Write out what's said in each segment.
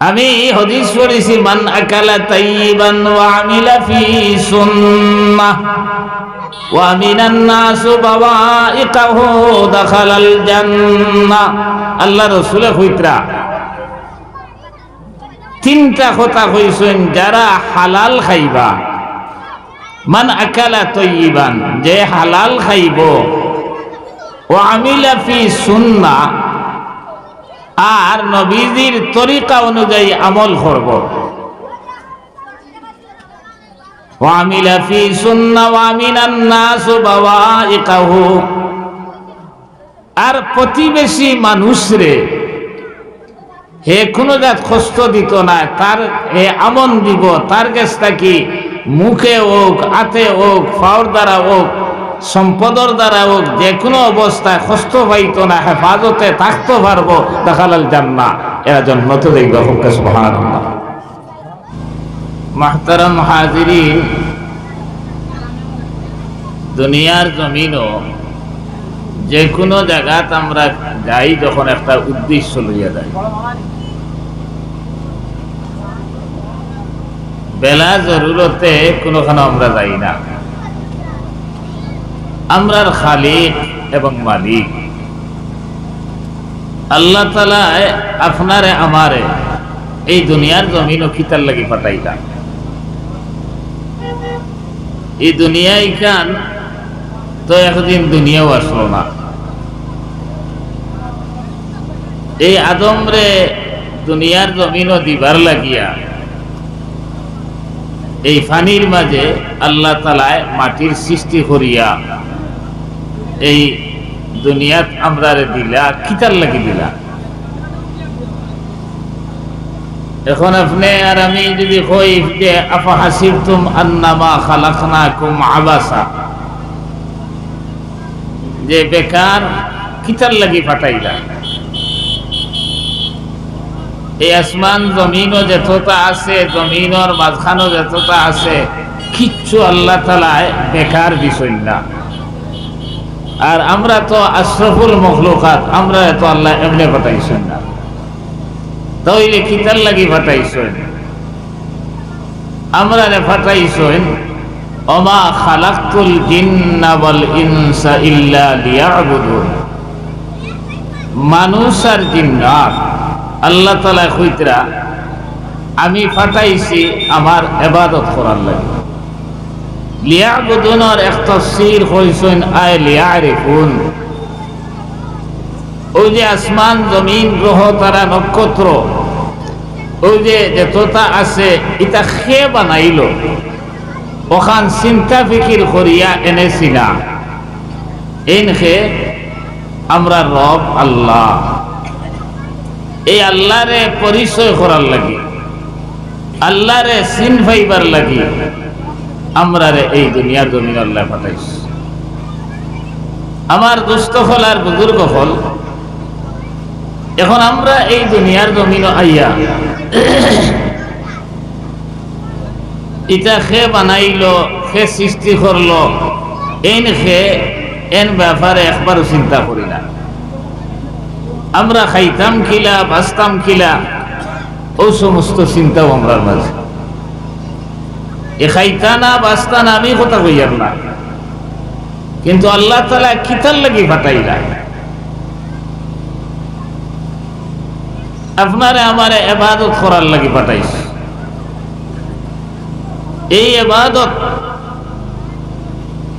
আমি হদিস পড়েছি, মান আকালা তাইয়িবান ওয়া আমিলা ফি সুন্নাহ ওয়া মিনান নাস বাওয়াইকাহু দাখালাল জান্নাহ আল্লাহ রাসূলে কইতরা তিনটা কথা কইছেন, যারা হালাল খাইবা, মান আকালা তৈবান যে হালাল খাইব ও আমিলা ফি সুন্না আর নবীজির তরিকা অনুযায়ী আমল করব। আর প্রতিবেশী মানুষরে হে কোনো জাত কষ্ট দিত না, তার হে আমন দিব, তার কাছ থাকি মুখে হোক, হাতে হোক, ফাওর দ্বারা হোক সম্পদর দ্বারা হোক যে কোনো অবস্থায় কষ্ট পাইতো না হেফাজতে থাকতে পারব দেখালাল জান্না এরা জন্মত দেখবে হুকে সুবহান মাহতারাম হাজিরিন দুনিয়ার জমিনও যে কোনো জায়গাত আমরা যাই যখন একটা উদ্দেশ্য লইয়া যাই। বেলা জরুরতে কোনোখানে আমরা যাই না। আমরার খালিক এবং মালিক। আল্লাহ তালায় আপনারে, আমারে এই দুনিয়ার জমিন ও খিতার লাগি পাঠাইলাম এই দুনিয়ায় কান তো একদিন দুনিয়াও আসলো না। এই আদমরে দুনিয়ার জমিনও দিবার লাগিয়া এই ফানির মাঝে আল্লাহ তালায় মাটির সৃষ্টি করিয়া এই দুনিয়াত আমরারে দিলা, কিতার লাগি দিলা? এখন আপনি আর আমি যদি কই যে, আফা হাসিব তুম আন্নামা খালাকনা কুম আবাসা? যে বেকার কিতার লাগি ফাটাইলা। এই আসমান জমিনও যতটা আছে, জমিনর মাঝখানো যতটা আছে, কিচ্ছু আল্লাহ তালায় বেকার বিষয় না। আর আমরা তো আশরফুল মখলুকাত, আমরা তো আল্লাহ এমনি পাঠাইছেন না। তাইলে কিতার লাগি ফাটাইছেন আমরা রে ফাটাইছেন অমা খালাকুল জিন্না ইনসা ইল্লা লিয়াবুদুন। মানুষ আর জিন্নাত আল্লাহ তালা কইতরা, আমি ফাটাইছি আমার এবাদত করার লাগে। লিয়াবুদুনের এক তফসির হইছেন আয় লিয়ারিফুন। ওই যে আসমান, জমিন, গ্রহ, তারা নক্ষত্র, ওই যে যতটা আছে, এটা খে বানাইল। ওখান চিন্তা ফিকির করিয়া এনেছি না। এন খে, আমরা রব আল্লাহ। এই আল্লাহরে পরিচয় করার লাগি, আল্লাহরে সিন ফাইবার লাগি। আমরা এই দুনিয়ার জমিন আল্লাহ পাঠাইছি। আমার দুস্থ ফল আর বুজুর্গ ফল, এখন আমরা এই দুনিয়ার জমিন আইয়া ইটা খে বানাইলো, খে সৃষ্টি করল, এন খে, এন ব্যাপারে একবারও চিন্তা করি না। আমরা খাইতাম খিলা, বাঁচতাম খিলা, ও সমস্ত চিন্তাও আমরার মাঝে। এ খাইতা না বাঁচতা না আমি কথা কইয়ার না। কিন্তু আল্লাহ তালা কিতার লাগি ফাটাইলা। আপনারে আমারে এবাদত করার লাগি পাঠাইছে এই এবাদত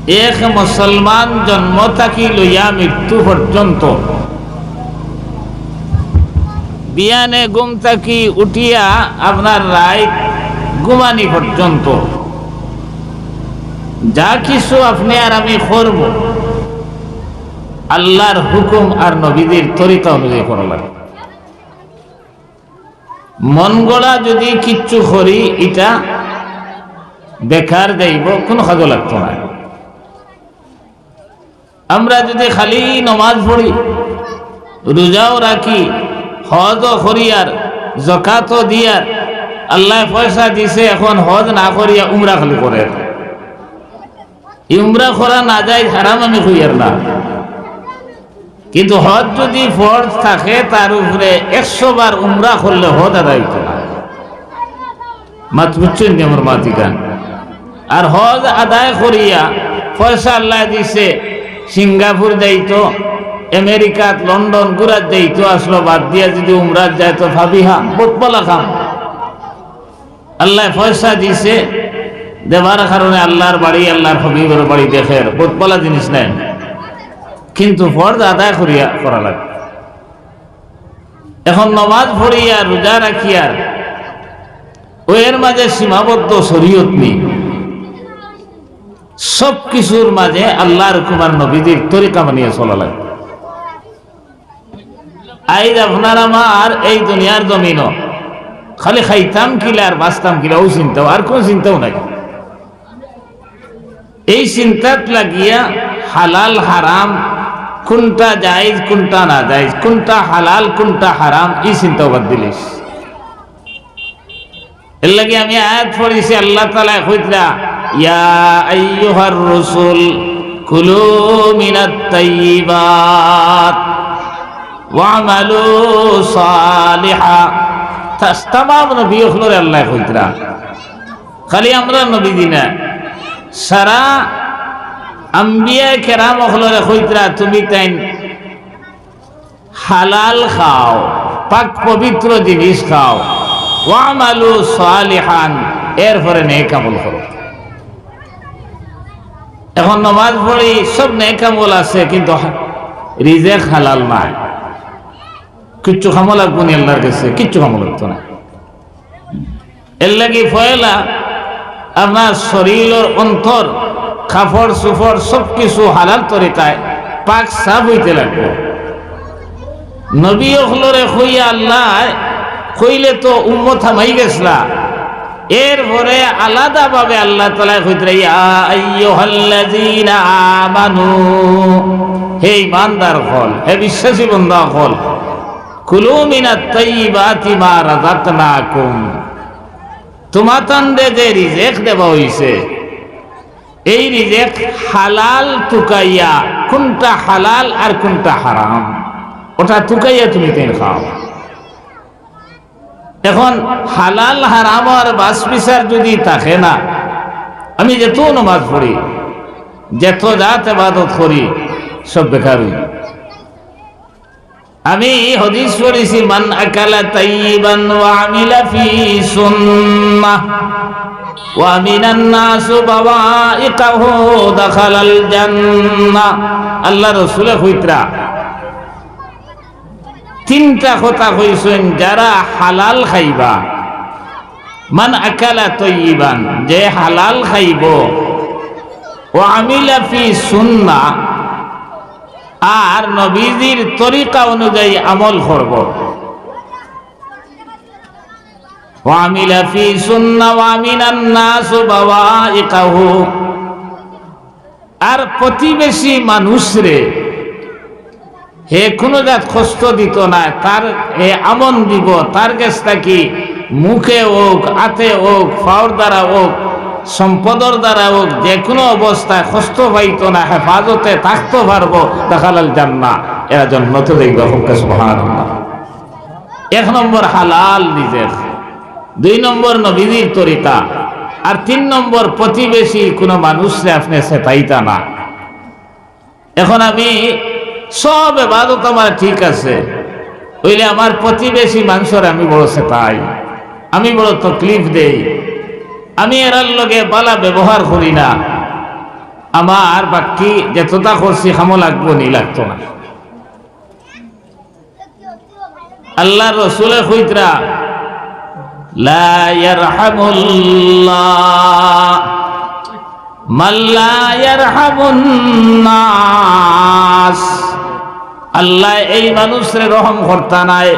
এক মুসলমান জন্ম থাকি লইয়া মৃত্যু পর্যন্ত বিয়ানে গুম থাকি উঠিয়া আপনার রায় গুমানি পর্যন্ত যা কিছু আপনি আর আমি করব, আল্লাহর হুকুম আর নবীদের তরিকা অনুযায়ী করা মন গড়া যদি কিচ্ছু করি, এটা বেকার যাইব, কোনো কাজও লাগতো না। আমরা যদি খালি নমাজ পড়ি, রোজাও রাখি, হজও করিয়ার জকাতও দিয়ার আল্লাহ পয়সা দিছে, এখন হজ না করিয়া উমরা খালি করে। উমরা করা না যায়, হারাম আমি কইয়ার না। কিন্তু হজ যদি ফরজ থাকে, তার উপরে একশো বার উমরা করলে হজ আদায় হইতো আমার মাতিকান আর হজ আদায় করিয়া পয়সা আল্লাহ দিছে, সিঙ্গাপুর যাইতো, আমেরিকাত, লন্ডন গুরাত যাইতো, আসলো বাদ দিয়া যদি উমরাত যায় তো ভাবি হা বোতবলা খাম। আল্লাহ পয়সা দিছে দেবার কারণে আল্লাহর বাড়ি, আল্লাহর হবিবের বাড়ি দেখে বোতবলা জিনিস নেন। কিন্তু ফর্দ আদায় করিয়া, করা লাগে। এখন নমাজ পড়িয়া, রোজা রাখিয়া, ওয়ের মাঝে সীমাবদ্ধ শরীয়ত নেই। সব কিছুর মাঝে আল্লাহর কুমার নবীদের তরিকা মানিয়ে চলা লাগে। আইজ আপনার আমার এই দুনিয়ার জমিন খালি খাইতাম কিলে আর বাঁচতাম কিলা, ও চিন্তাও, আর কোন চিন্তাও নাই। এই চিন্তাত লাগিয়া হালাল হারাম, কোনটা জায়েজ, কোনটা না জায়েজ কোনটা হালাল, কোনটা হারাম, এই চিন্তা বাদ দিলিস। এর লাগে আমি আয়াত পড়েছি, আল্লাহ তালা কইতরা ইয়া আইয়ুহার রাসূল, কুলু মিনাত তাইয়িবাত ওয়ামালু সালিহা। তাস্তামাম নবী হলরে আল্লাহ কইতরা খালি আমরা নবী দিনা সারা আম্বিয়া কেরাম হলরে কইতরা তুমি তাই হালাল খাও, পাক পবিত্র জিনিস খাও। ওয়ামালু সালিহান, এরপরে নেক আমল করো। এখন নমাজ পড়ি, সব নেক আমল আছে, কিন্তু রিজেক হালাল নাই। কিচ্ছু খামো লাগবো নি আল্লাহর কাছে, কিচ্ছু খামো লাগতো না। এর লাগি ফয়লা আপনার শরীরের অন্তর খাফড় সুফর সব কিছু হালাল তরিকায় পাক সাব হইতে লাগবে। নবী হলরে হইয়া আল্লাহ, কইলে তো উম্মত থামাই গেছলা এরপরে আলাদা ভাবে আল্লাহ তালা আমানু, হে ইমানদার হল, হে বিশ্বাসী বন্ধা হল, কুলু মিনাত তাইয়িবাতি মা তোমাতানরে যে রিজেক দেওয়া হইছে, এই রিজেক হালাল তুকাইয়া কোনটা হালাল আর কোনটা হারাম, ওটা তুকাইয়া তুমি তেন খাও। এখন হালাল, হারাম আর বাস বিচার যদি থাকে না, আমি যেত নমাজ পড়ি, যেত জাত এবাদত করি, সব বেকার আমি হদিস পড়েছি, মান আকালা তাইয়িবান ওয়া আমিলা ফি সুন্নাহ ওয়া মিনান নাস বাওয়াইকাহু দাখালাল জান্নাহ আল্লাহ রাসূল কইতরা তিনটা কথা কইছেন, যারা হালাল খাইবা, মান আকালা তৈবান যে হালাল খাইব ও আমিলা ফি সুন্না আর নবীজির তরিকা অনুযায়ী আমল করব। আর প্রতিবেশী মানুষরে হে কোনো জাত কষ্ট দিত না, তার হে আমন দিব, তার কাছ থাকি মুখে হোক, হাতে হোক ফাওর দ্বারা হোক সম্পদর দ্বারা হোক যে কোনো অবস্থায় কষ্ট পাইত না, হেফাজতে থাকতে পারব দেখালাল জান্না। এরা জন্মতে দেখবে এক নম্বর হালাল নিজের দুই নম্বর নবীজির তরিকা আর তিন নম্বর প্রতিবেশী কোনো মানুষরে আপনি সেটাইতা না। এখন আমি সব এবাদত আমার ঠিক আছে। হইলে আমার প্রতিবেশী মানুষের আমি বড় সেটাই আমি বড় তকলিফ দেই। আমি এরার লগে বালা ব্যবহার করি না। আমার বাকি যতটা করছি, খামো লাগবো নি, লাগতো না। আল্লাহ রসুলের হইতরা আল্লাহ এই মানুষরে রহম করতা নাই,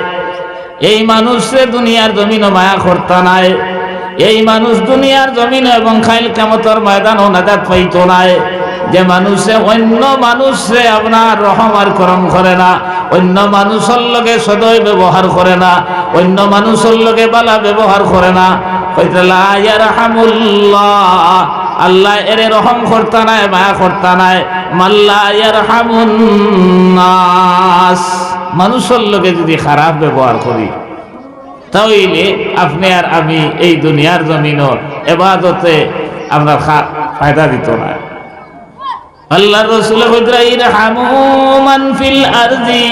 এই মানুষরে দুনিয়ার জমিন মায়া করতা নাই। এই মানুষ দুনিয়ার জমিন এবং খাইল কামতর ময়দান ও নাজাত পাইত নাই। যে মানুষে অন্য মানুষে আপনার রহম আর করম করে না, অন্য মানুষের লগে সদয় ব্যবহার করে না, অন্য মানুষের লগে বালা ব্যবহার করে না। আল্লাহ এরে রহম করতা নাই, মায়া করতা নাই। মাল্লা মানুষের লোকে যদি খারাপ ব্যবহার করি তাহলে আপনি আর আমি এই দুনিয়ার জমিন এবাদতে আমরা ফায়দা দিত না। আল্লাহ রসুল ইরহামু মান ফিল আরদি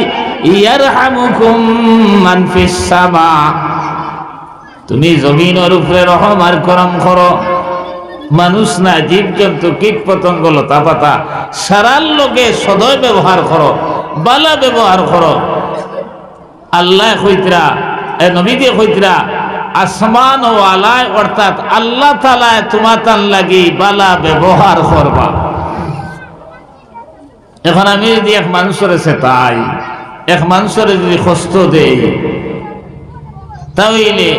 ইয়ারহামুকুম মান ফিস সামা। তুমি জমিনের উপরে রহম আর করম করো। মানুষ না, জীব জন্তু, কীট পতঙ্গ, লতা পাতা, সারার লোকে সদয় ব্যবহার করো, বালা ব্যবহার করো। আল্লাহ কইতরা এ নবী দিয়ে কইতরা আসমান ও আলায় অর্থাৎ আল্লাহ তালায় তোমার তান লাগি বালা ব্যবহার করবা। এখন আমি যদি এক মানুষের তাই, এক মানুষের যদি কষ্ট দেই, তাহলে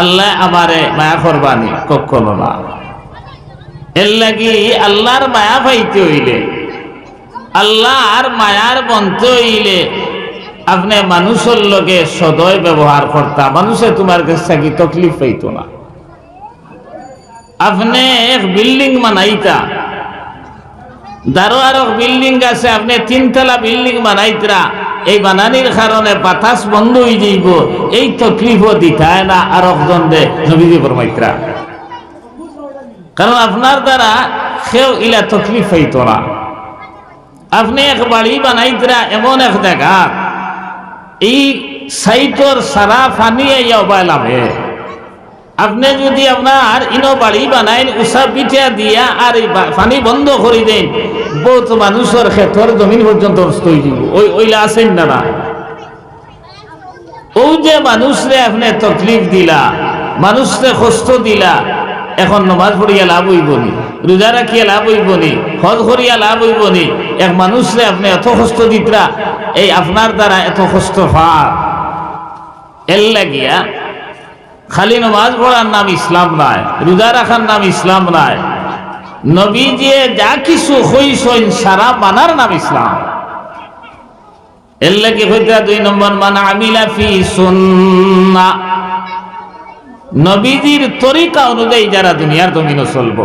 আল্লাহ আমারে মায়া করবানি, কখনো না। এর লাগি আল্লাহর মায়া পাইতে হইলে, আল্লাহর মায়ার বনতে হইলে আপনি মানুষের লগে সদয় ব্যবহার করতা, মানুষে তোমার কাছে থাকি তকলিফ পাইতো না। আপনি এক বিল্ডিং বানাইতা দারো বিল্ডিং আছে, আপনি তিনতলা বিল্ডিং বানাইতরা, এই বানানির কারণে বাতাস বন্ধ হয়ে যাইব, এই তকলিফও দিতায় না আর নবীজি কারণ আপনার দ্বারা সেও ইলা তকলিফ হইত না। আপনি এক বাড়ি বানাইতরা, এমন এক জায়গা এই সাইটর সারা ফানি ইয়া অবাইলামে আপনি যদি আপনার ইনো বাড়ি বানাইন উষা পিঠা দিয়া আর এই পানি বন্ধ করে দেন বহুত মানুষের ক্ষেত্র জমিন পর্যন্ত যাব ওই ওইলা আছেন না না? ও যে মানুষরে আপনি তকলিফ দিলা মানুষরে কষ্ট দিলা এখন নমাজ পড়িয়া লাভ হইব নি রোজা রাখিয়া লাভ হইব নি হজ করিয়া লাভ হইব নি এক মানুষরে আপনি এত কষ্ট দিতরা এই আপনার দ্বারা এত কষ্ট ফার এর লাগিয়া খালি নমাজ পড়ার নাম ইসলাম নয় রোজা রাখার নাম ইসলাম নয় নবী যে যা কিছু হইসইন সারা মানার নাম ইসলাম। এর লাগে হইতা দুই নম্বর, মান আমিলা ফি সুন্না নবীজির তরিকা অনুযায়ী যারা দুনিয়ার জমিনে চলব।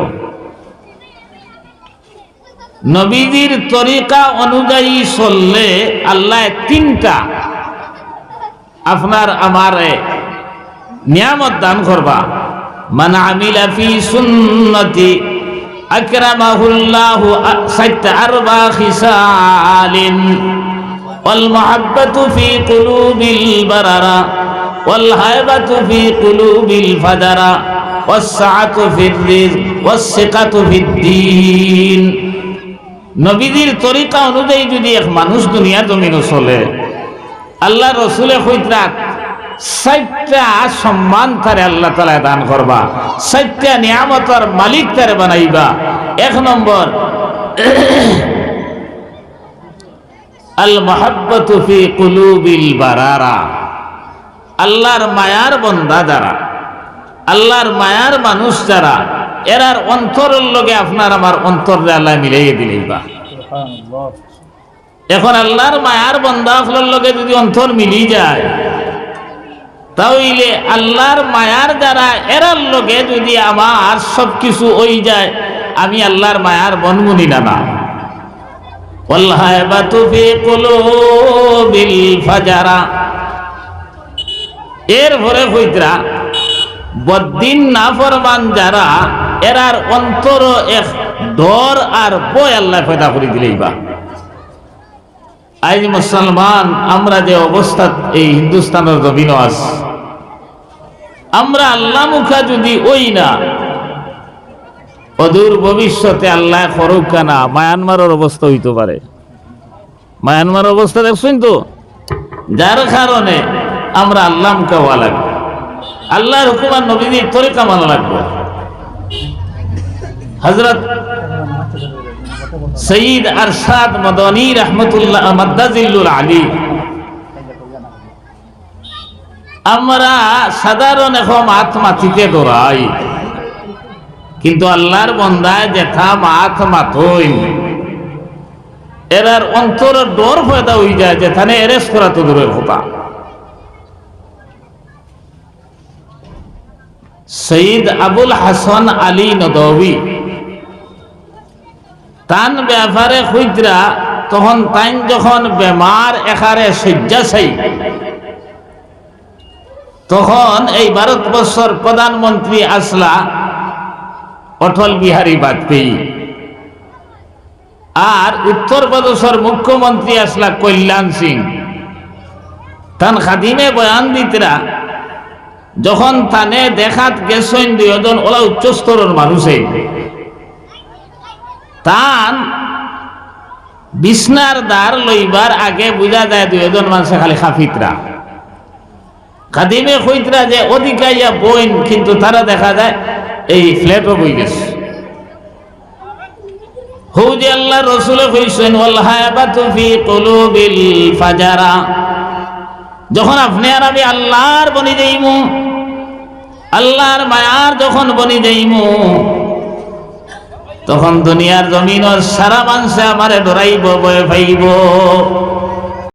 নবীজির তরিকা অনুযায়ী চললে আল্লাহ তিনটা আপনার আমার নিয়ামত দান করবা। মান আমিলা ফি সুন্নতি আকরামাহুল্লাহু সাইতা আরবা খিসালিন। ওয়াল মুহাব্বাতু ফি কুলুবিল বারারা। والهيبة في قلوب الفجرة والسعة في الرزق والثقة في الدين নবীদের তরিকা অনুযায়ী যদি এক মানুষ দুনিয়া জমিনে চলে আল্লাহ রসুলে হইতরাত সাইটটা সম্মান তারে আল্লাহ তালা দান করবা সাইটটা নিয়ামতর মালিক তারে বানাইবা এক নম্বর আল মহাব্বত ফি কুলুবিল বারারা আল্লাহর মায়ার বন্ধা যারা, আল্লাহর মায়ার মানুষ যারা, এরার অন্তরের লগে আপনার আমার অন্তর আল্লাহ মিলাইয়ে দিলেই বা। এখন আল্লাহর মায়ার বন্ধা আপনার লগে যদি অন্তর মিলি যায় তাহলে আল্লাহর মায়ার যারা, এরার লগে যদি আমার সব কিছু ওই যায়, আমি আল্লাহর মায়ার বনমুনি না না অল্লাহ বাতুফি কলো বিল ফাজারা। এর ভরে হইতরা বদিন না ফরমান যারা, এরার অন্তর এক ডর আর বয় আল্লাহ পয়দা করে দিলেই বা। আজ মুসলমান, আমরা যে অবস্থা, এই হিন্দুস্তানের জমিন আস আমরা আল্লাহ মুখা যদি ওই না, অদূর ভবিষ্যতে আল্লাহ করুক কেনা মায়ানমারের অবস্থা হইতে পারে। মায়ানমারের অবস্থা দেখছেন তো? যার কারণে আমরা আল্লাহ হওয়া লাগবে। আল্লাহর হুকুমার নবীদের তরিকা মানা লাগবে। হজরত সঈদ আরশাদ মদনী রহমতুল্লাহ মাদ্দাজিল্লুল আলী। আমরা সাধারণ এখন আত্মাতিকে দৌড়াই। কিন্তু আল্লাহর বন্দায় যেথা মাথ মাথই এরার অন্তর ডর পয়দা হয়ে যায় যেখানে এরেস করা তো দূরের কথা। সঈদ আবুল হাসান আলী নদী তান ব্যাপারে খুঁজরা তখন তাইন যখন বেমার এখারে শয্যাশায়ী। তখন এই ভারতবর্ষর প্রধানমন্ত্রী আসলা অটল বিহারী বাজপেয়ী। আর উত্তরপ্রদেশের মুখ্যমন্ত্রী আসলা কল্যাণ সিং। তান খাদিমে বয়ান দিতরা যখন তানে দেখাত গেছেন দুজন ওলা উচ্চস্তরের মানুষে। তান বিছনার দ্বার লইবার আগে বুঝা যায় দুজন মানুষে খালি খাফিতরা। খাদিমে কইতরা যে অধিকাইয়া বইন, কিন্তু তারা দেখা যায় এই ফ্ল্যাটও বই গেছে। হৌজি আল্লাহ রসুলে ফাজারা। যখন আপনি আর আমি আল্লাহর বনি যাইমু আল্লাহর মায়ার যখন বনি যাইমু তখন দুনিয়ার জমিনের সারা মানুষে আমারে ডরাইব বয়ে পাইব